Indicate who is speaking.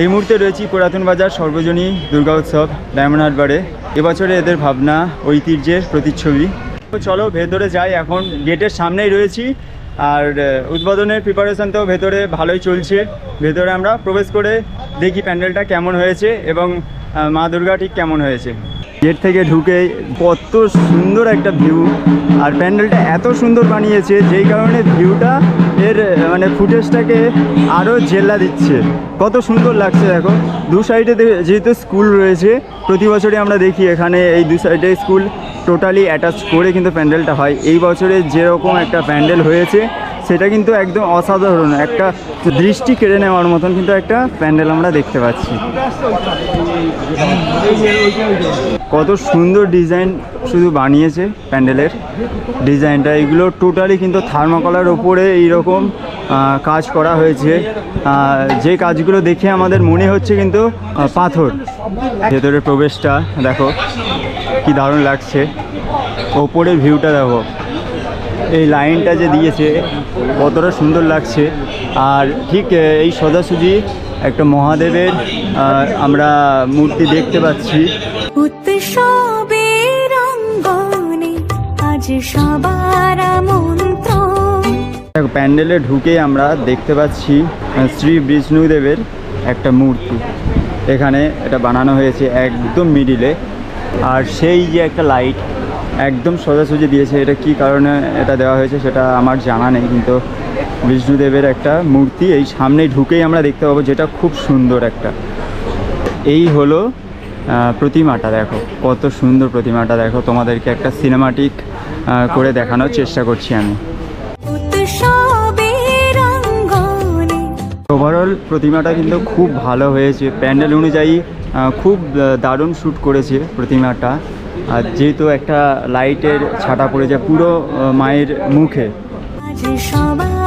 Speaker 1: এই মুহূর্তে রয়েছি পুরাতন বাজার সর্বজনী দুর্গা উৎসব ডায়মন্ড হারবারে। এবছরে এদের ভাবনা, ঐতিহ্যের প্রতিচ্ছবি। চলো ভেতরে যাই, এখন গেটের সামনেই রয়েছি। আর উদ্বোধনের প্রিপারেশান তো ভেতরে ভালোই চলছে। ভেতরে আমরা প্রবেশ করে দেখি প্যান্ডেলটা কেমন হয়েছে এবং মা দুর্গা ঠিক কেমন হয়েছে। গেট থেকে ঢুকে কত সুন্দর একটা ভিউ। আর প্যান্ডেলটা এত সুন্দর বানিয়েছে, যেই কারণে ভিউটা এর মানে ফুটেজটাকে আরও জেল্লা দিচ্ছে। কত সুন্দর লাগছে দেখো। দু সাইডে যেহেতু স্কুল রয়েছে, প্রতি বছরই আমরা দেখি এখানে এই দু সাইডে স্কুল টোটালি অ্যাটাচ করে কিন্তু প্যান্ডেলটা হয়। এই বছরে যেরকম একটা প্যান্ডেল হয়েছে সেটা কিন্তু একদম অসাধারণ। একটা দৃষ্টি কেড়ে নেওয়ার মতন কিন্তু একটা প্যান্ডেল আমরা দেখতে পাচ্ছি। কত সুন্দর ডিজাইন শুধু বানিয়েছে প্যান্ডেলের। ডিজাইনটা এগুলো টোটালি কিন্তু থার্মোকলার ওপরে এইরকম কাজ করা হয়েছে। যে কাজগুলো দেখে আমাদের মনে হচ্ছে কিন্তু পাথর। ভেতরে প্রবেশটা, দেখো, কি দারুণ লাগছে। ওপরের ভিউটা দেখো। এই লাইনটা যে দিয়েছে কতটা সুন্দর লাগছে। আর ঠিক এই সোজাসুজি একটা মহাদেবের আমরা মূর্তি দেখতে পাচ্ছি। প্যান্ডেলে ঢুকে আমরা দেখতে পাচ্ছি শ্রী বিষ্ণুদেবের একটা মূর্তি। এখানে এটা বানানো হয়েছে একদম মিডিলে। আর সেই যে একটা লাইট একদম সোজাসুজি দিয়েছে। এটা কি কারণে এটা দেওয়া হয়েছে সেটা আমার জানা নেই কিন্তু বিষ্ণুদেবের একটা মূর্তি এই সামনে ঢুকেই আমরা দেখতে পাবো যেটা খুব সুন্দর একটা। এই হলো প্রতিমাটা দেখো কত সুন্দর প্রতিমাটা দেখো। তোমাদেরকে একটা সিনেমাটিক করে দেখানোর চেষ্টা করছি আমি। ওভারঅল প্রতিমাটা কিন্তু খুব ভালো হয়েছে। প্যান্ডেল অনুযায়ী খুব দারুণ শ্যুট করেছে প্রতিমাটা। আর যেহেতু একটা লাইটের ছাটা পড়ে যায় পুরো মায়ের মুখে।
Speaker 2: সবার